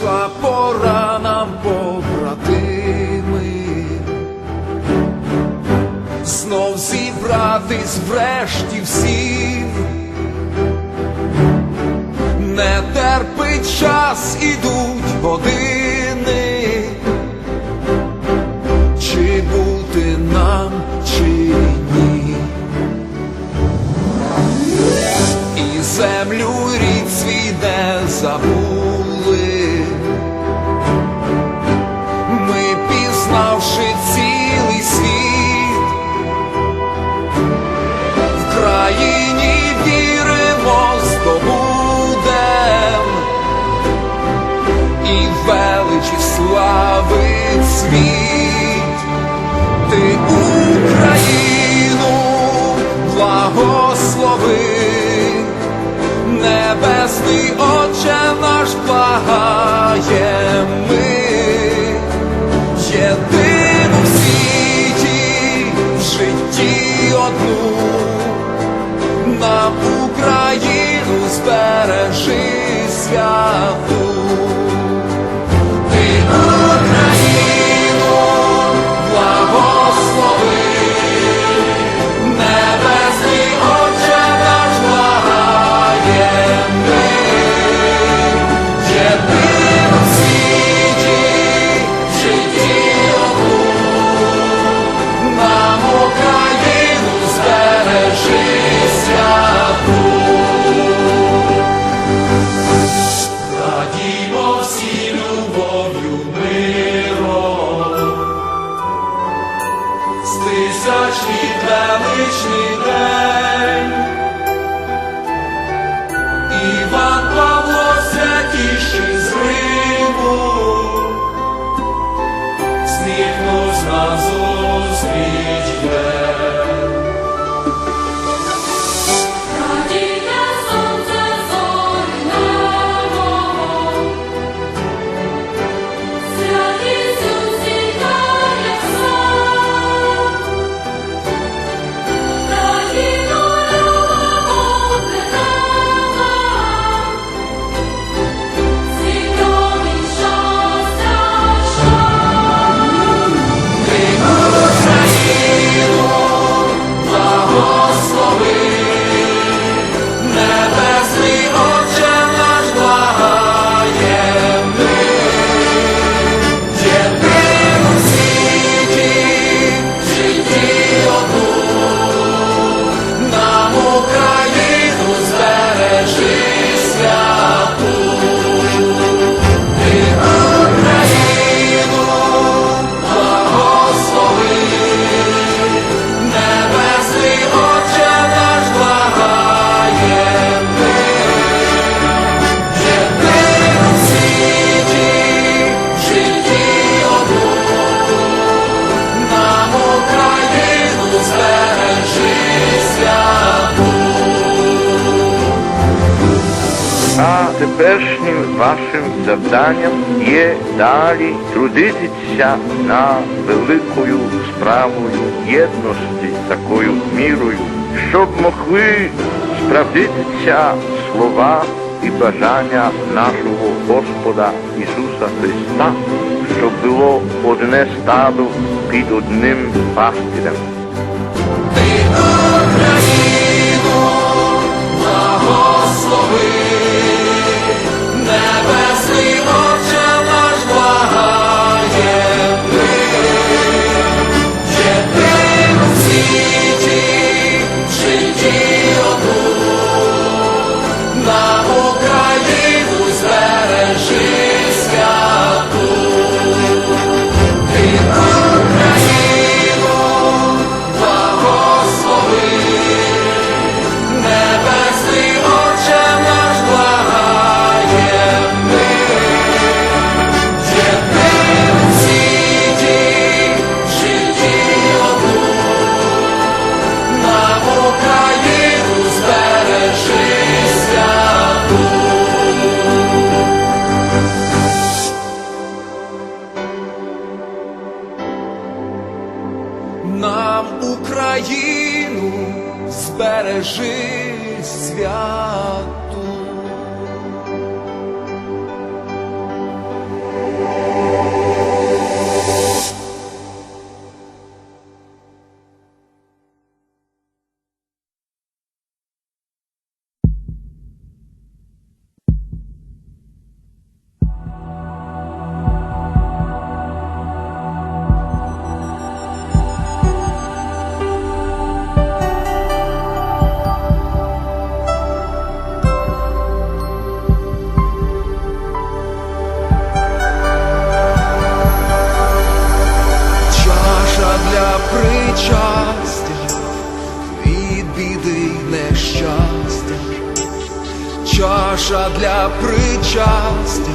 прийшла пора нам побратими, знов зібратись врешті всім, не терпить час, ідуть години, чи бути нам, чи ні, і землю рід свій не забудь. Твоїй величі слави цвіт, ти Україну благослови, небесний Отче наш благає ми. Єдиний А теперішнім вашим завданням є далі трудитися на великою справою єдності такою мірою, щоб могли справдитися слова і бажання нашого Господа Ісуса Христа, щоб було одне стадо під одним пастирем. Причастя, від біди нещастя, чаша для причастя,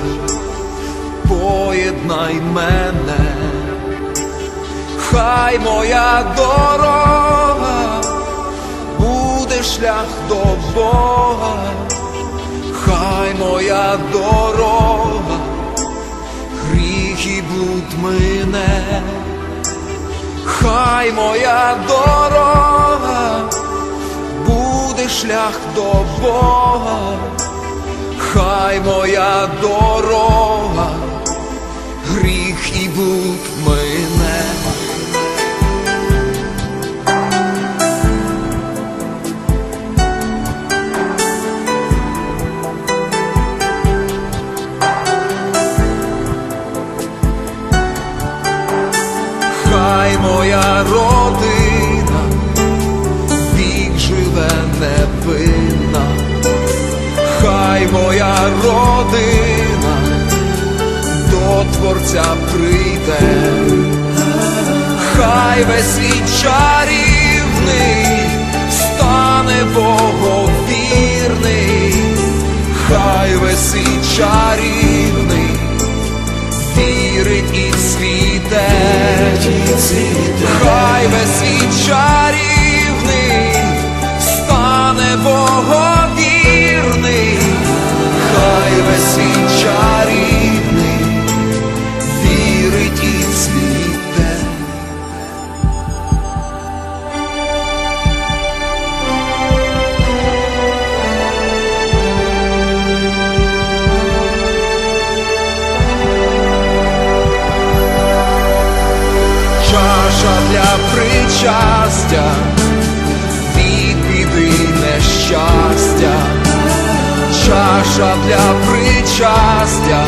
поєднай мене, хай моя дорога буде шлях до Бога, хай моя дорога, гріх і блуд мине, хай моя дорога буде шлях до Бога, хай моя дорога, гріх і блуд мине. Моя родина вік живе невинна, хай моя родина до Творця прийде, хай весь світ чарівний стане боговірний, хай весь світ чарівний вірить і цвіте, чаша для причастя,